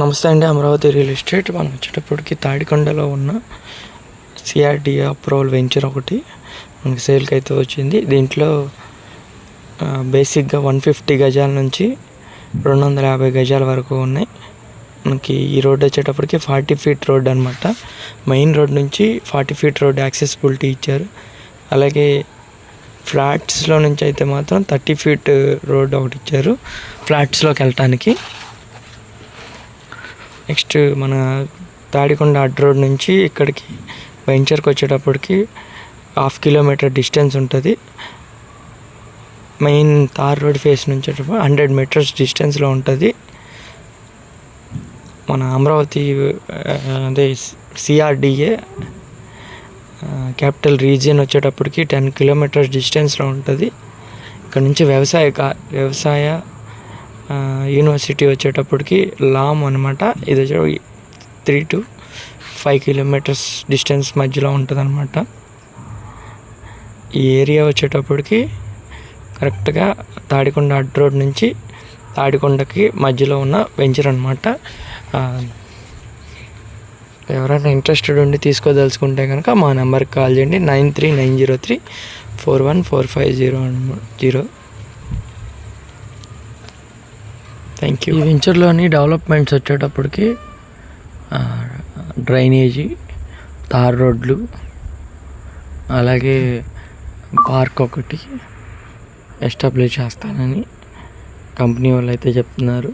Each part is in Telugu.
నమస్తే అండి అమరావతి రియల్ ఎస్టేట్. మనం వచ్చేటప్పటికి తాడికొండలో ఉన్న సిఆర్డి అప్రూవల్ వెంచర్ ఒకటి మనకి సేల్కి అయితే వచ్చింది. దీంట్లో బేసిక్గా వన్ ఫిఫ్టీ గజాల నుంచి రెండు వందల యాభై గజాల వరకు ఉన్నాయి. మనకి ఈ రోడ్ వచ్చేటప్పటికి ఫార్టీ ఫీట్ రోడ్ అనమాట మెయిన్ రోడ్ నుంచి ఫార్టీ ఫీట్ రోడ్ యాక్సెసిబిలిటీ ఇచ్చారు. అలాగే ఫ్లాట్స్లో నుంచి అయితే మాత్రం థర్టీ ఫీట్ రోడ్ ఒకటి ఇచ్చారు. ఫ్లాట్స్లోకి వెళ్ళటానికి. నెక్స్ట్ మన తాడికొండ అడ్ రోడ్ నుంచి ఇక్కడికి వెంచర్కి వచ్చేటప్పటికి హాఫ్ కిలోమీటర్ డిస్టెన్స్ ఉంటుంది. మెయిన్ తార్ రోడ్ ఫేస్ నుంచి హండ్రెడ్ మీటర్స్ డిస్టెన్స్లో ఉంటుంది. మన అమరావతి అదే సిఆర్డిఏ క్యాపిటల్ రీజియన్ వచ్చేటప్పటికి టెన్ కిలోమీటర్స్ డిస్టెన్స్లో ఉంటుంది. ఇక్కడ నుంచి వ్యవసాయ కా- వ్యవసాయ యూనివర్సిటీ వచ్చేటప్పటికి లామ్ అనమాట ఇది వచ్చి three to five kilometres distance మధ్యలో ఉంటుంది అనమాట ఈ ఏరియా వచ్చేటప్పటికి కరెక్ట్గా తాడికొండ అడ్ రోడ్ నుంచి తాడికొండకి మధ్యలో ఉన్న వెంచర్ అనమాట ఎవరైనా ఇంట్రెస్టెడ్ ఉండి తీసుకోదలుచుకుంటే కనుక మా నెంబర్కి కాల్ చేయండి. Nine three nine zero three four one four five zero zero. Thank you ఈ వెంచర్లోని డెవలప్మెంట్స్ వచ్చేటప్పటికి డ్రైనేజీ తార్ రోడ్లు అలాగే పార్క్ ఒకటి ఎస్టాబ్లిష్ చేస్తానని కంపెనీ వాళ్ళు అయితే చెప్తున్నారు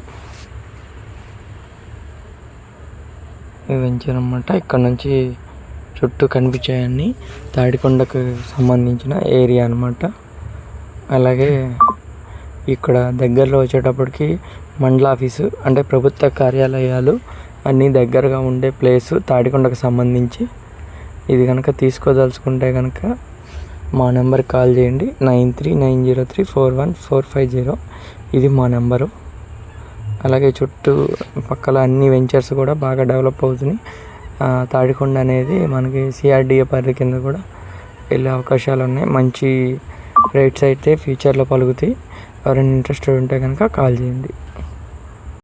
వెంచర్ అనమాట ఇక్కడ నుంచి చుట్టూ కనిపించాయన్ని తాడికొండకు సంబంధించిన ఏరియా అనమాట అలాగే ఇక్కడ దగ్గరలో వచ్చేటప్పటికి మండల ఆఫీసు అంటే ప్రభుత్వ కార్యాలయాలు అన్నీ దగ్గరగా ఉండే ప్లేసు తాడికొండకు సంబంధించి. ఇది కనుక తీసుకోదలుచుకుంటే కనుక మా నెంబర్కి కాల్ చేయండి. Nine three nine zero three four one four five zero. ఇది మా నెంబరు. అలాగే చుట్టూ పక్కల అన్ని వెంచర్స్ కూడా బాగా డెవలప్ అవుతున్నాయి. తాడికొండ అనేది మనకి సిఆర్డిఏ పరిధి కింద కూడా వెళ్ళే అవకాశాలు ఉన్నాయి. మంచి రేట్స్ అయితే ఫ్యూచర్లో పలుకుతాయి. ఎవరైనా ఇంట్రెస్టెడ్ ఉంటే కనుక కాల్ చేయండి.